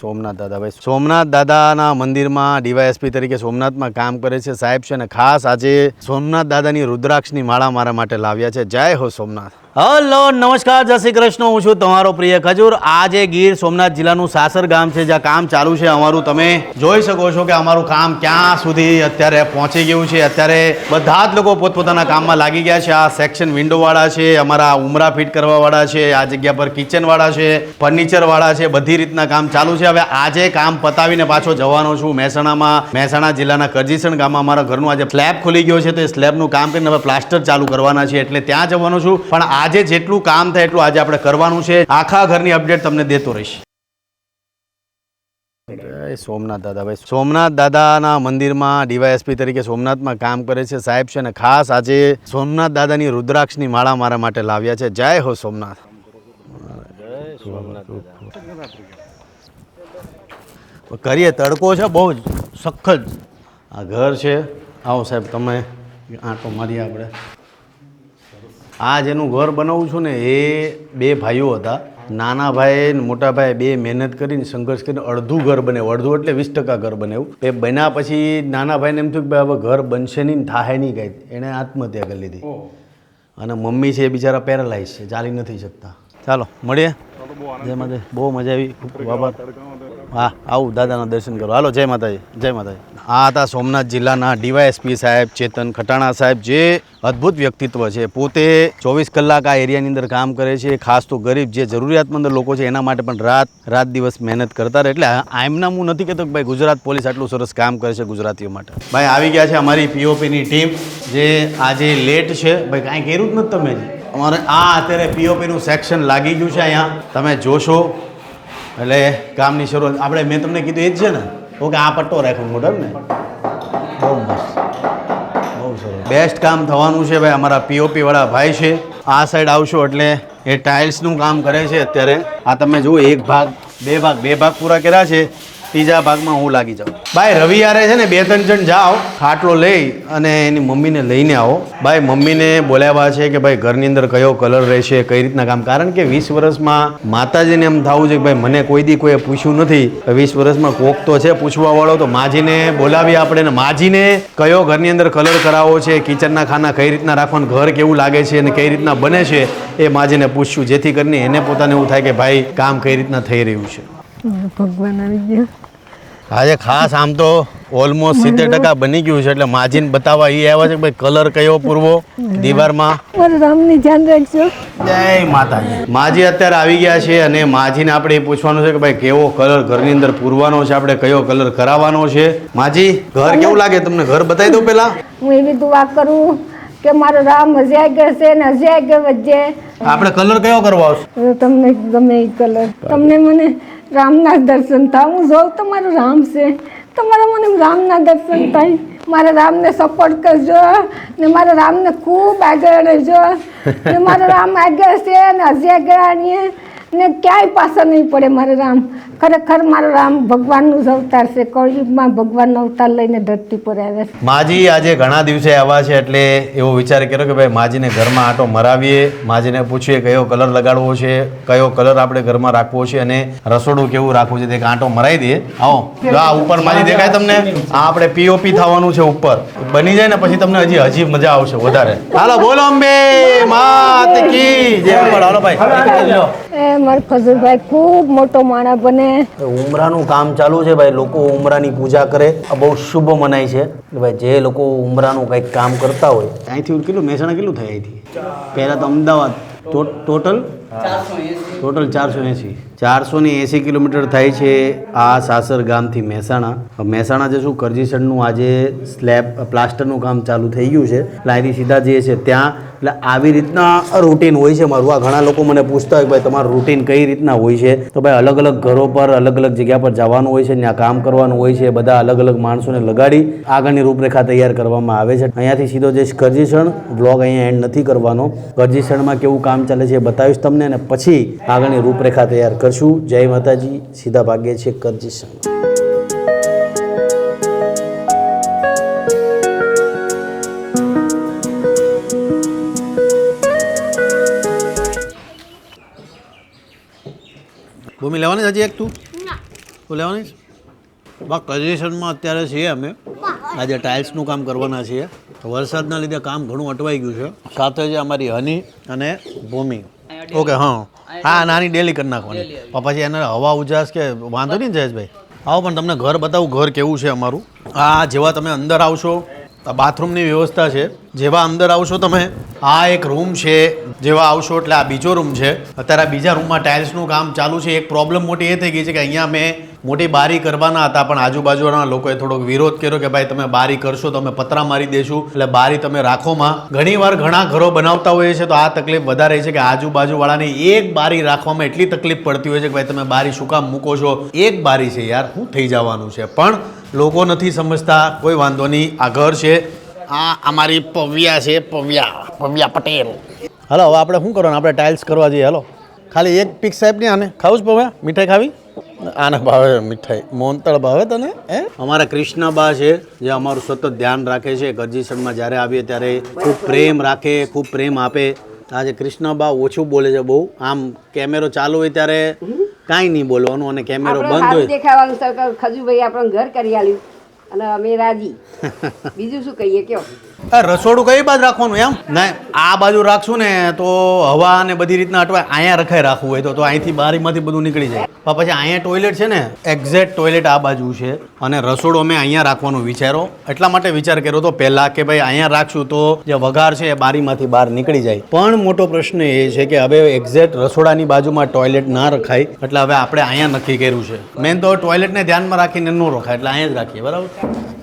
સોમનાથ દાદા. ભાઈ સોમનાથ દાદાના મંદિરમાં ડીવાયએસપી તરીકે સોમનાથમાં કામ કરે છે સાહેબ છે અને ખાસ આજે સોમનાથ દાદાની રુદ્રાક્ષની માળા મારા માટે લાવ્યા છે. જય હો સોમનાથ. હલો, નમસ્કાર, જય શ્રી કૃષ્ણ. હું છું તમારો પ્રિય ખજૂર. આજે ગીર સોમનાથ જિલ્લાનું સાસર ગામ છે, જ્યાં કામ ચાલુ છે. અમારું તમે જોઈ શકો છો કે અમારું કામ ક્યાં સુધી અત્યારે પહોંચી ગયું છે. અત્યારે બધા જ લોકો પોતપોતાના કામમાં લાગી ગયા છે. આ સેક્શન વિન્ડોવાળા છે, અમારા ઉમરા ફિટ કરવાવાળા છે, આ જગ્યા પર કિચનવાળા છે ફર્નિચરવાળા છે, બધી રીતના કામ ચાલુ છે. હવે આજે કામ પતાવીને પાછો જવાનો છું મહેસાણામાં. મહેસાણા જિલ્લાના કરજીસણ ગામમાં અમારા ઘરનું આજે સ્લેબ ખુલી ગયો છે. તો એ સ્લેબનું કામ કરીને હવે પ્લાસ્ટર ચાલુ કરવાના છે. એટલે ત્યાં જવાનું છું. પણ આજે જેટલું કામ થાય એટલું આજે આપણે કરવાનું છે. આખા ઘરની અપડેટ તમને દેતો રહીશ. સોમનાથ દાદા ભાઈ. સોમનાથ દાદાના મંદિરમાં ડીવાયએસપી તરીકે સોમનાથમાં કામ કરે છે સાહેબ છે અને ખાસ આજે સોમનાથ દાદાની રુદ્રાક્ષની માળા મારા માટે લાવ્યા છે. જય હો સોમનાથ. કરીએ તડકો છે, બહુ જ સખત. આ ઘર છે. આવો સાહેબ, તમે આંટો મારીએ આપણે. આ જેનું ઘર બનાવું છું ને એ બે ભાઈઓ હતા. નાના ભાઈ ને મોટા ભાઈ બે મહેનત કરીને સંઘર્ષ કરીને અડધું ઘર બનાવ્યું. અડધું એટલે વીસ ટકા ઘર બનાવ્યું. એ બન્યા પછી નાના ભાઈને એમ થયું કે હવે ઘર બનશે નહીં થાહે નહીં કાંઈ. એણે આત્મહત્યા કરી લીધી. અને મમ્મી છે એ બિચારા પેરાલાઇઝ છે ચાલી નથી શકતા. ચાલો મળીએ. જય માતા બહુ મજા આવી. ખૂબ ખૂબ આભાર. હા આવું દાદાના દર્શન કરો. હાલો જય માતાજી. જય માતાજી. આ હતા સોમનાથ જિલ્લાના ડીવાયએસપી સાહેબ ચેતન ખટાણા સાહેબ જે અદ્ભુત વ્યક્તિત્વ છે. પોતે ચોવીસ કલાક આ એરિયાની અંદર કામ કરે છે. ખાસ તો ગરીબ જે જરૂરિયાતમંદ લોકો છે એના માટે પણ રાત રાત દિવસ મહેનત કરતા રહે. એટલે એમના હું નથી કહેતો કે ભાઈ ગુજરાત પોલીસ આટલું સરસ કામ કરે છે ગુજરાતીઓ માટે. ભાઈ આવી ગયા છે અમારી પીઓપીની ટીમ જે આજે લેટ છે. ભાઈ કાંઈ કર્યું જ નથી તમે. અમારે આ અત્યારે પીઓપીનું સેક્શન લાગી ગયું છે અહીંયા. તમે જોશો. એટલે કામની શરૂઆત આપણે મેં તમને કીધું એ જ છે ને? ઓકે આ પટ્ટો રાખ્યો મોઢર ને. બહુ મસ્ત. બહુ સરસ. બેસ્ટ કામ થવાનું છે ભાઈ અમારા પીઓપી વાળા ભાઈ છે. આ સાઈડ આવશો એટલે એ ટાઇલ્સનું કામ કરે છે અત્યારે. આ તમે જુઓ, એક ભાગ, બે ભાગ બે ભાગ પૂરા કર્યા છે. ત્રીજા ભાગમાં હું લાગી જાઉં. ભાઈ રવિવારે છે ને બે, ત્રણ જણ જાઓ, ખાટલો લઈ અને એની મમ્મીને લઈને આવો. ભાઈ મમ્મીને બોલાવ્યા છે કે ભાઈ, ઘરની અંદર કયો કલર રહેશે, કઈ રીતના કામ? કારણ કે વીસ વર્ષમાં માતાજીને એમ થવું છે કે ભાઈ, મને કોઈ દી કોઈએ પૂછ્યું નથી. વીસ વર્ષમાં કોક તો છે પૂછવા વાળો, તો માજીને બોલાવી આપણે ને માજીને કયો ઘરની અંદર કલર કરાવવો છે કિચનના ખાના કઈ રીતના રાખવાનું, ઘર કેવું લાગે છે અને કઈ રીતના બને છે, એ માજીને પૂછ્યું જેથી કરીને એને પોતાને એવું થાય કે ભાઈ, કામ કઈ રીતના થઈ રહ્યું છે. ભગવાન આવી ગયા. આજે ખાસ આમ તો ઓલમોસ્ટ સિત્તેર ટકા બની ગયું છે એટલે માજીને બતાવવા એ આવ્યા છે ભાઈ કલર કયો પૂરવો દીવારમાં? રામની ધ્યાન રાખજો. જય માતાજી. માજી અત્યારે આવી ગયા છે અને માજીને આપણે એ પૂછવાનું છે કે ભાઈ કેવો કલર ઘરની અંદર પૂરવાનો છે આપણે કયો કલર કરાવવાનો છે? માજી ઘર કેવું લાગે? તમને ઘર બતાવી દઉં પેલા? હું એવી દુઆ કરું કે મારો રામ આગળ છે ને આગળ વધજે આપણે કલર કયો કરવો આવશે? તમને ગમે એ કલર. તમને મને રામના દર્શન થાય. હું જોઉં તમારું રામ છે. તમારા મને રામના દર્શન થાય. મારા રામને સપોર્ટ કરજો ને મારા રામને ખૂબ આગળ રહેજો. ને મારો રામ આગળ છે ને હજી આગળ આણીએ. ને ક્યાંય પાછા નહીં પડે મારે રામ. ખરેખર મારો રામ ભગવાનનું જ અવતાર છે. કળયુગમાં ભગવાનનો અવતાર લઈને ધરતી પર આવ્યા છે. માજી આજે ઘણા દિવસે આવ્યા છે એટલે એવો વિચાર કર્યો કે ભાઈ માજીને ઘરમાં આટો મરાવીએ. માજીને પૂછીએ કયો કલર લગાડવો છે કયો કલર આપણે ઘરમાં રાખવો છે અને રસોડું કેવું રાખવું છે તે આંટો મરાવી દઈએ. આવો જો આ ઉપર માજી દેખાય તમને? આ આપણે પીઓપી થવાનું છે ઉપર. બની જાય ને પછી તમને હજી હજી મજા આવશે વધારે. હાલો બોલો અંબે માત કી. જય હાલો ભાઈ. એ, મારો ખજૂરભાઈ ખૂબ મોટો માણસ બને. ઉમરાનું કામ ચાલુ છે ભાઈ, લોકો ઉમરાની પૂજા કરે. બહુ શુભ મનાય છે. ભાઈ, જે લોકો ઉમરાનું કંઈક કામ કરતા હોય. અહીંથી કેટલું, મહેસાણા કેટલું થાય અહીંથી? પહેલાં તો અમદાવાદ. ટોટલ? ટોટલ ચારસો એંસી. ચારસો ને એંસી કિલોમીટર થાય છે આ સાસર ગામથી મહેસાણા. મહેસાણા જે શું, કરજીસણનું આજે સ્લેબ, પ્લાસ્ટરનું કામ ચાલુ થઈ ગયું છે. અહીંથી સીધા જે છે ત્યાં એટલે આવી રીતના રૂટીન હોય છે મારું. આ ઘણા લોકો મને પૂછતા હોય કે ભાઈ તમારું રૂટીન કઈ રીતના હોય છે? તો ભાઈ અલગ અલગ ઘરો પર, અલગ અલગ જગ્યા પર જવાનું હોય છે, ત્યાં કામ કરવાનું હોય છે, બધા અલગ અલગ માણસોને લગાડી આગળની રૂપરેખા તૈયાર કરવામાં આવે છે. અહીંયાથી સીધો જે કરજીસણ બ્લોગ અહીંયા એન્ડ નથી કરવાનો. કરજીસણમાં કેવું કામ ચાલે છે બતાવીશ તમને અને પછી આગળની રૂપરેખા તૈયાર કરશું. જય માતાજી. સીધા ભાગ્યે છે કરજીસણ ભૂમિ લેવાની હજી એક તું? તું લેવાની? બા કન્ડિશનમાં અત્યારે છીએ અમે. આજે ટાઇલ્સનું કામ કરવાના છીએ. વરસાદના લીધે કામ ઘણું અટવાઈ ગયું છે. સાથે છે અમારી હની અને ભૂમિ. ઓકે હા. હા નાની ડેલી કરી નાખવાની. પણ પછી એને હવા ઉજાસ કે વાંધો નહીં જયેશભાઈ? આવો પણ તમને ઘર બતાવું ઘર કેવું છે અમારું? આ જેવા તમે અંદર આવશો આ બાથરૂમની વ્યવસ્થા છે. જેવા અંદર આવશો તમે, આ એક રૂમ છે, જેવા આવશો એટલે આ બીજો રૂમ છે. અત્યારે બીજા રૂમમાં ટાઇલ્સનું કામ ચાલુ છે. એક પ્રોબ્લેમ મોટી એ થઈ ગઈ છે કે અહીંયા મેં મોટી બારી કરવાના હતા, પણ આજુબાજુના લોકોએ થોડોક વિરોધ કર્યો કે ભાઈ તમે બારી કરશો તો અમે પતરા મારી દેશું. એટલે બારી તમે રાખોમાં ઘણીવાર ઘણા ઘરો બનાવતા હોઈએ છે તો આ તકલીફ વધારે છે કે આજુબાજુવાળાને એક બારી રાખવામાં એટલી તકલીફ પડતી હોય છે કે ભાઈ તમે બારી શું કામ મૂકો છો? એક બારી છે યાર શું થઈ જવાનું છે. પણ લોકો નથી સમજતા કોઈ વાંધો નહીં આ ઘર છે. આ અમારી પવ્યા છે પવ્યા પવ્યા પટેલ. હલો હવે આપણે શું કરવાનું? આપણે ટાઇલ્સ કરવા જઈએ. હલો. ખાલી એક પીક સાહેબ ને આને. ખાવું જ પવ્યા? મીઠાઈ ખાવી? આને ભાવે મીઠાઈ. મોનતળ ભાવે તને? હે? અમારા કૃષ્ણબા છે જે અમારું સતત ધ્યાન રાખે છે. ગરજીસણમાં જ્યારે આવીએ ત્યારે ખૂબ પ્રેમ રાખે ખૂબ પ્રેમ આપે. આજે કૃષ્ણબા ઓછું બોલે છે બહુ. આમ કેમેરો ચાલુ હોય ત્યારે કાંઈ નહીં બોલવાનું અને કેમેરો બંધ હોય. દેખાવાનું સરકાર ખજુભાઈ આપણને ઘર કરી આલ્યું અને અમે રાજી. બીજું શું કહીએ કયો? રસોડું કઈ બાજુ રાખવાનું એમ? ના, આ બાજુ રાખશું ને તો હવા ને બધી રીતના અટવાય. અહીંયા રખાય રાખવું હોય તો તો અહીંથી બારીમાંથી બધું નીકળી જાય. પણ પછી અહીંયા ટોયલેટ છે ને એક્ઝેક્ટ ટોયલેટ આ બાજુ છે. અને રસોડો અમે અહીંયા રાખવાનું વિચારો. એટલા માટે વિચાર કર્યો તો પહેલા કે ભાઈ અહીંયા રાખશું તો જે વઘાર છે એ બારીમાંથી બહાર નીકળી જાય. પણ મોટો પ્રશ્ન એ છે કે હવે એક્ઝેક્ટ રસોડાની બાજુમાં ટોયલેટ ના રખાય. એટલે હવે આપણે અહીંયા નક્કી કર્યું છે. મેન તો ટોયલેટને ધ્યાનમાં રાખીને ન રખાય, એટલે અહીંયા જ રાખીએ, બરાબર?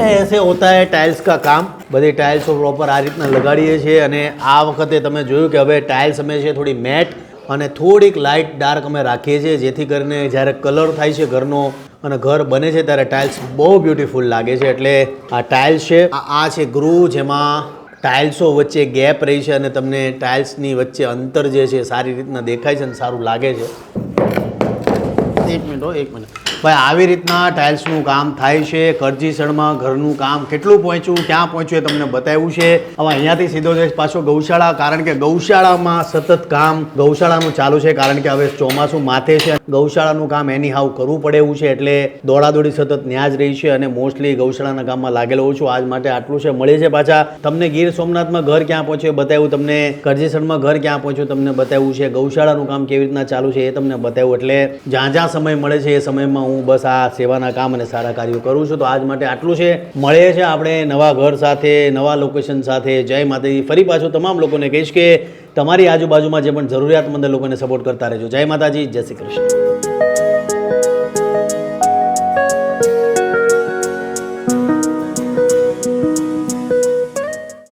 અને એસે હોતા હે ટાઇલ્સ કા કામ. બધી ટાઇલ્સો પ્રોપર આ રીતના લગાડીએ છીએ અને આ વખતે તમે જોયું કે હવે ટાઇલ્સ અમે છે થોડી મેટ અને થોડીક લાઇટ ડાર્ક અમે રાખીએ છીએ, જેથી કરીને જ્યારે કલર થાય છે ઘરનો અને ઘર બને છે ત્યારે ટાઇલ્સ બહુ બ્યુટીફુલ લાગે છે. એટલે આ ટાઇલ્સ છે, આ છે ગૃહ જેમાં ટાઇલ્સો વચ્ચે ગેપ રહી છે અને તમને ટાઇલ્સની વચ્ચે અંતર જે છે સારી રીતના દેખાય છે અને સારું લાગે છે. એક મિનિટ એક મિનિટ. ભાઈ, આવી રીતના ટાઇલ્સનું કામ થાય છે કરજીસણમાં ઘરનું કામ કેટલું પહોંચ્યું, ક્યાં પહોંચ્યું એ તમને બતાવ્યું છે. હવે અહીંયાથી સીધો જઈશ પાછો ગૌશાળા, કારણ કે ગૌશાળામાં સતત કામ ગૌશાળાનું ચાલુ છે, કારણ કે હવે ચોમાસું માથે છે. ગૌશાળાનું કામ એની હાવ કરવું પડે એવું છે, એટલે દોડાદોડી સતત ન્યા જ રહી છે અને મોસ્ટલી ગૌશાળાના કામમાં લાગેલો હોઉં છું. આજ માટે આટલું છે. મળે છે પાછા. તમને ગીર સોમનાથમાં ઘર ક્યાં પહોંચ્યું બતાવ્યું તમને. કરજીસણમાં ઘર ક્યાં પહોંચ્યું તમને બતાવ્યું છે. ગૌશાળાનું કામ કેવી રીતના ચાલુ છે એ તમને બતાવ્યું. એટલે જ્યાં જ્યાં સમય મળે છે એ સમયમાં હું બસ આ સેવાના કામ અને સારા કાર્યો કરું છું. તો આજ માટે આટલું છે. મળે છે આપણે નવા ઘર સાથે, નવા લોકેશન સાથે. જય માતાજી. ફરી પાછું તમામ લોકોને કહીશ કે તમારી આજુબાજુમાં જે પણ જરૂરિયાતમંદ લોકોને સપોર્ટ કરતા રહેજો. જય માતાજી. જય શ્રી કૃષ્ણ.